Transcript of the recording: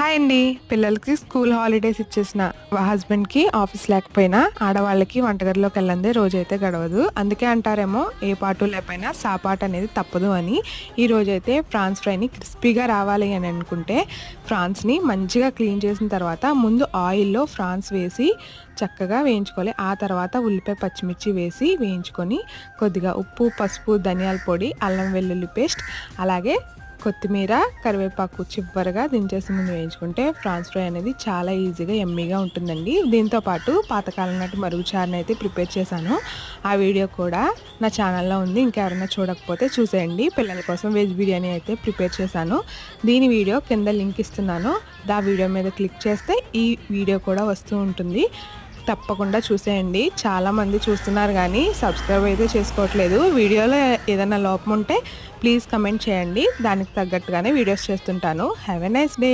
Hi అండి. పిల్లలకి school holidays ఇచ్చేసిన హస్బెండ్కి ఆఫీస్ లేకపోయినా ఆడవాళ్ళకి వంటగదిలోకి వెళ్ళందే రోజైతే గడవదు. అందుకే అంటారేమో ఏ పాటు లేకపోయినా సాపాటు అనేది తప్పదు అని. ఈ రోజైతే ఫ్రాన్స్ ఫ్రైని క్రిస్పీగా రావాలి అని అనుకుంటే ఫ్రాన్స్ని మంచిగా క్లీన్ చేసిన తర్వాత ముందు ఆయిల్లో ఫ్రాన్స్ వేసి చక్కగా వేయించుకోవాలి. ఆ తర్వాత ఉల్లిపాయ పచ్చిమిర్చి వేసి వేయించుకొని కొద్దిగా ఉప్పు పసుపు ధనియాల పొడి అల్లం వెల్లుల్లి పేస్ట్ అలాగే కొత్తిమీర కరివేపాకు చివరిగా దించేసి ముందు వేయించుకుంటే ఫ్రాన్స్ ఫ్రై అనేది చాలా ఈజీగా ఎమ్మీగా ఉంటుందండి. దీంతో పాటు పాతకాలం నాటి మరుగుచారుని అయితే ప్రిపేర్ చేశాను. ఆ వీడియో కూడా నా ఛానల్లో ఉంది. ఇంకెవరైనా చూడకపోతే చూసేయండి. పిల్లల కోసం వెజ్ బిర్యానీ అయితే ప్రిపేర్ చేశాను. దీని వీడియో కింద లింక్ ఇస్తున్నాను. దా వీడియో మీద క్లిక్ చేస్తే ఈ వీడియో కూడా వస్తూ ఉంటుంది. తప్పకుండా చూసేయండి. చాలామంది చూస్తున్నారు కానీ సబ్స్క్రైబ్ అయితే చేసుకోవట్లేదు. వీడియోలో ఏదైనా లోపం ఉంటే ప్లీజ్ కమెంట్ చేయండి. దానికి తగ్గట్టుగానే వీడియోస్ చేస్తుంటాను. Have a nice day